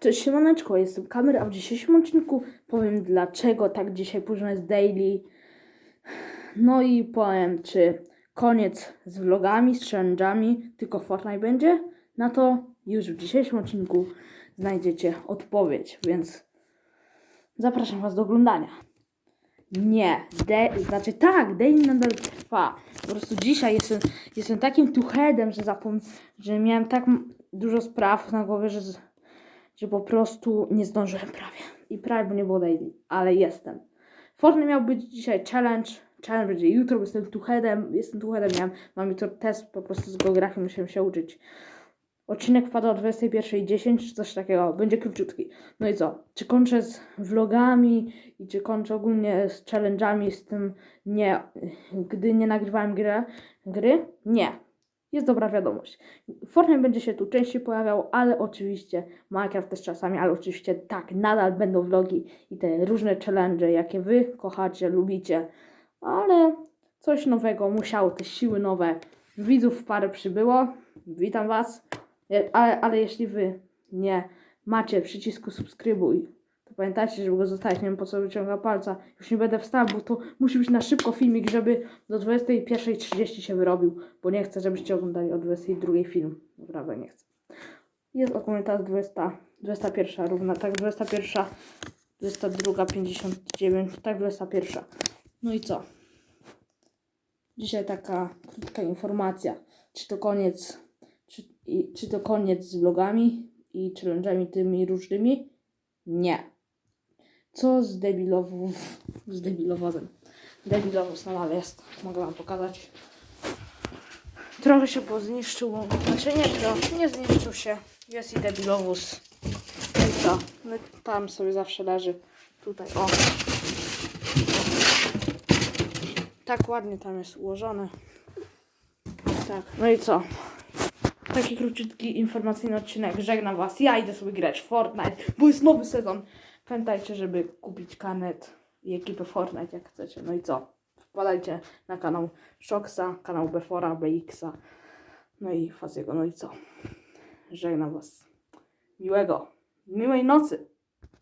Cześć, siemaneczko, jestem Kamer, a w dzisiejszym odcinku powiem dlaczego tak dzisiaj późno jest daily. No i powiem, czy koniec z vlogami, z challenge'ami, tylko Fortnite będzie. Na to już w dzisiejszym odcinku znajdziecie odpowiedź, więc zapraszam Was do oglądania. Nie, de- znaczy tak, daily nadal trwa. Po prostu dzisiaj jestem, jestem takim tuchedem, że zapom- że miałem tak dużo spraw na głowie, że, z- że po prostu nie zdążyłem prawie. I prawie, bo nie było daily, ale jestem. Fortnite miał być dzisiaj challenge, challenge będzie jutro, jestem tuchedem, jestem tuchedem, miałem, mam jutro test po prostu z geografii, musiałem się uczyć. Odcinek wpada o 21.10 czy coś takiego, będzie króciutki. No i co? Czy kończę z vlogami i czy kończę ogólnie z challenge'ami, z tym nie, gdy nie nagrywałem grę, gry? Nie. Jest dobra wiadomość. Fortnite będzie się tu częściej pojawiał, ale oczywiście Minecraft też czasami, ale oczywiście tak, nadal będą vlogi i te różne challenge, jakie wy kochacie, lubicie, ale coś nowego musiało, te siły nowe. Widzów parę przybyło, witam was, E, ale, ale jeśli wy nie macie przycisku subskrybuj, pamiętajcie, żeby go zostawić, nie wiem po co wyciąga palca, już nie będę wstał, bo to musi być na szybko filmik, żeby do 21.30 się wyrobił, bo nie chcę, żebyście oglądali o 22.00 film, naprawdę nie chcę. Jest ogólnie teraz 20, 21 równa, tak 21, 22, 59, tak 21. No i co? Dzisiaj taka krótka informacja. Czy to koniec, czy, i, czy to koniec z vlogami i challenge'ami tymi różnymi? Nie. Co z debilowów, z debilowozem? Debilowóz nadal jest. Mogę wam pokazać. Trochę się pozniszczył. Znaczy nie, nie zniszczył się. Jest i debilowóz. I co? No, tam sobie zawsze leży. Tutaj, o. Tak ładnie tam jest ułożone. Tak, no i co? Taki króciutki informacyjny odcinek. Żegnam Was. Ja idę sobie grać w Fortnite, bo jest nowy sezon. Pamiętajcie, żeby kupić kanet i ekipę Fortnite, jak chcecie. No i co? Wpadajcie na kanał Shoxa, kanał Befora, BX-a, no i Faziego. No i co? Żegnam Was. Miłego, miłej nocy.